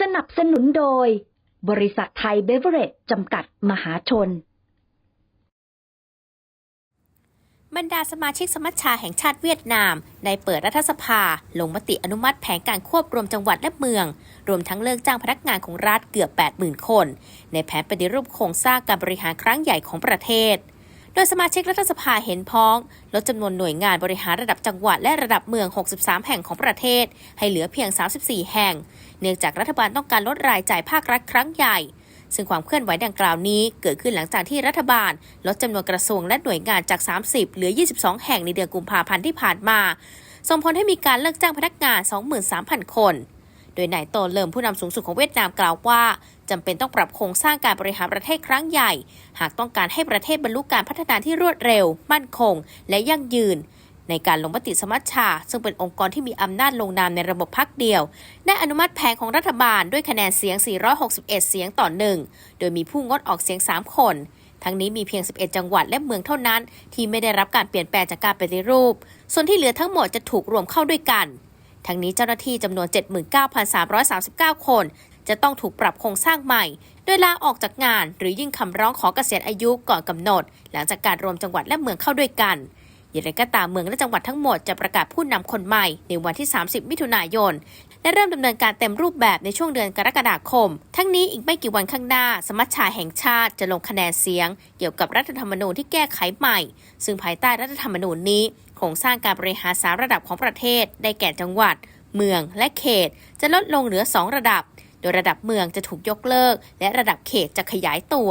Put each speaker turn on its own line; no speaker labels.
สนับสนุนโดย บริษัทไทยเบเวอเรจจำกัดมหาชน
บรรดาสมาชิกสมัชชาแห่งชาติเวียดนาม ได้เปิดรัฐสภา ลงมติอนุมัติแผนการควบรวมจังหวัดและเมือง รวมทั้งเลิกจ้างพนักงานของรัฐเกือบ 80,000 คน ในแผนปฏิรูปโครงสร้างการบริหารครั้งใหญ่ของประเทศ โดยสมาชิกรัฐสภาเห็นพ้อง ลดจำนวนหน่วยงานบริหารระดับจังหวัดและระดับเมือง 63 แห่งของประเทศ ให้เหลือเพียง 34 แห่ง เนื่องจากรัฐบาลต้องการลดรายจ่ายภาครัฐครั้งใหญ่ ซึ่งความเคลื่อนไหวดังกล่าวนี้ เกิดขึ้นหลังจากที่รัฐบาล ลดจำนวนกระทรวงและหน่วยงานจาก 30 เหลือ 22 แห่งในเดือนกุมภาพันธ์ที่ผ่านมา ส่งผลให้มีการเลิกจ้างพนักงาน 23,000 คน โดยนายโตเลิมผู้นำสูงสุดของเวียดนามกล่าวว่าจำเป็นต้องปรับโครงสร้างการบริหารประเทศครั้งใหญ่ หากต้องการให้ประเทศบรรลุการพัฒนาที่รวดเร็ว มั่นคง และยั่งยืน ในการลงมติสมัชชา ซึ่งเป็นองค์กรที่มีอำนาจลงนามในระบบพักเดียวได้อนุมัติแผนของรัฐบาลด้วยคะแนนเสียง 461 เสียงต่อหนึ่งโดยมีผู้งดออกเสียง 3 คน ทั้งนี้มีเพียง 11 จังหวัดและเมืองเท่านั้น ที่ไม่ได้รับการเปลี่ยนแปลงจากการปฏิรูป ส่วนที่เหลือทั้งหมดจะถูกรวมเข้าด้วยกัน ทั้งนี้เจ้าหน้าที่จำนวน 79,339 คน จะต้องถูกปรับโครงสร้างใหม่ โดยลาออกจากงานหรือยื่นคำร้องขอเกษียณอายุก่อนกำหนด หลังจากการรวมจังหวัดและเมืองเข้าด้วยกัน อย่างไรก็ตามเมืองและจังหวัดทั้งหมดจะประกาศผู้นำคนใหม่ในวันที่ 30 มิถุนายน และเริ่มดำเนินการเต็มรูปแบบในช่วงเดือนกรกฎาคม ทั้งนี้อีกไม่กี่วันข้างหน้า สมัชชาแห่งชาติจะลงคะแนนเสียง เกี่ยวกับรัฐธรรมนูญที่แก้ไขใหม่ ซึ่งภายใต้รัฐธรรมนูญนี้โครงสร้างการบริหารสามระดับของประเทศ ได้แก่จังหวัด เมืองและเขต จะลดลงเหลือ 2 ระดับ โดยระดับเมืองจะถูกยกเลิก และระดับเขตจะขยายตัว